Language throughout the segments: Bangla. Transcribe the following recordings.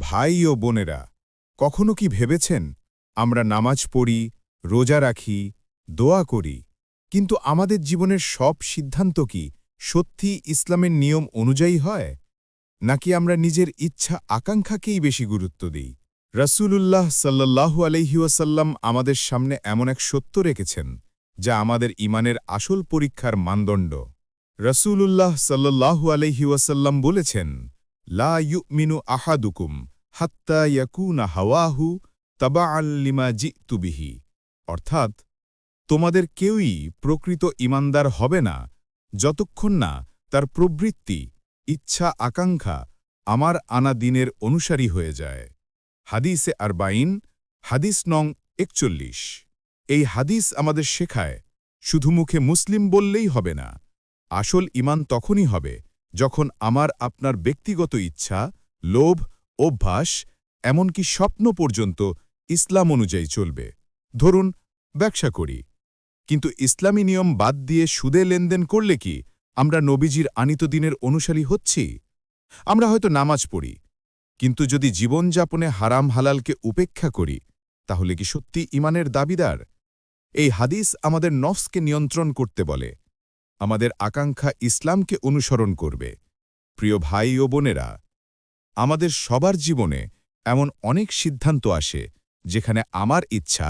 ভাই ও বোনেরা, কখনো কি ভেবেছেন আমরা নামাজ পড়ি, রোজা রাখি, দোয়া করি? কিন্তু আমাদের জীবনের সব সিদ্ধান্ত কি সত্যি ইসলামের নিয়ম অনুযায়ী হয়? নাকি আমরা নিজের ইচ্ছা আকাঙ্ক্ষাকেই বেশি গুরুত্ব দিই? রসূলুল্লাহ সাল্লাল্লাহু আলহিউসাল্লাম আমাদের সামনে এমন এক সত্য রেখেছেন, যা আমাদের ইমানের আসল পরীক্ষার মানদণ্ড। রসূলুল্লাহ সাল্লাল্লাহু আলহিউসাল্লাম বলেছেন লা ইউমিনু আহাদুকুম হাত্তা ইয়াকুনা হাওয়াহু তাবা আল্লিমা জিতুবিহি অর্থাৎ, তোমাদের কেউই প্রকৃত ইমানদার হবে না যতক্ষণ না তার প্রবৃত্তি, ইচ্ছা, আকাঙ্ক্ষা আমার আনা দিনের অনুসারী হয়ে যায়। হাদিসে আরবাইন হাদিস নং একচল্লিশ। এই হাদিস আমাদের শেখায়, শুধু মুখে মুসলিম বললেই হবে না, আসল ইমান তখনই হবে যখন আমার আপনার ব্যক্তিগত ইচ্ছা, লোভ, অভ্যাস, এমনকি স্বপ্ন পর্যন্ত ইসলাম অনুযায়ী চলবে, ধরুন, ব্যবসা করি। কিন্তু ইসলামী নিয়ম বাদ দিয়ে সুদে লেনদেন করলে কি আমরা নবীজির আনিত দিনের অনুসারী হচ্ছি? আমরা হয়তো নামাজ পড়ি, কিন্তু যদি জীবনযাপনে হারাম হালালকে উপেক্ষা করি, তাহলে কি সত্যি ইমানের দাবিদার? এই হাদিস আমাদের নফসকে নিয়ন্ত্রণ করতে বলে। আমাদের আকাঙ্ক্ষা ইসলামকে অনুসরণ করবে। প্রিয় ভাই ও বোনেরা, আমাদের সবার জীবনে এমন অনেক সিদ্ধান্ত আসে, যেখানে আমার ইচ্ছা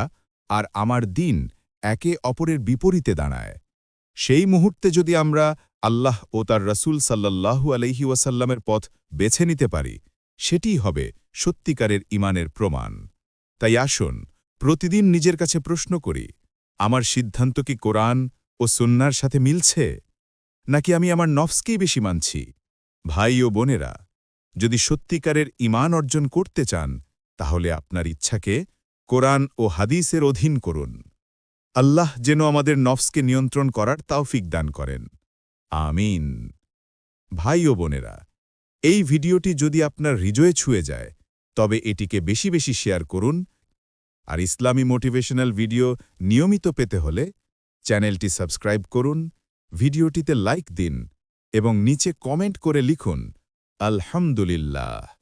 আর আমার দিন একে অপরের বিপরীতে দাঁড়ায়। সেই মুহূর্তে যদি আমরা আল্লাহ ও তার রসুল সাল্লাল্লাহু আলহি ওয়াসাল্লামের পথ বেছে নিতে পারি, সেটিই হবে সত্যিকারের ইমানের প্রমাণ। তাই আসুন, প্রতিদিন নিজের কাছে প্রশ্ন করি, আমার সিদ্ধান্ত কি কোরআন ও সুন্নার সাথে মিলছে? নাকি আমি আমার নফসকেই বেশি মানছি? ভাই ও বোনেরা, যদি সত্যিকারের ইমান অর্জন করতে চান, তাহলে আপনার ইচ্ছাকে কোরআন ও হাদিসের অধীন করুন। আল্লাহ যেন আমাদের নফসকে নিয়ন্ত্রণ করার তাওফিক দান করেন। আমিন। ভাই ও বোনেরা, এই ভিডিওটি যদি আপনার হৃদয়ে ছুঁয়ে যায়, তবে এটিকে বেশি বেশি শেয়ার করুন। আর ইসলামী মোটিভেশনাল ভিডিও নিয়মিত পেতে হলে চ্যানেলটি সাবস্ক্রাইব করুন ভিডিওটিতে লাইক দিন এবং নিচে কমেন্ট করে লিখুন আলহামদুলিল্লাহ।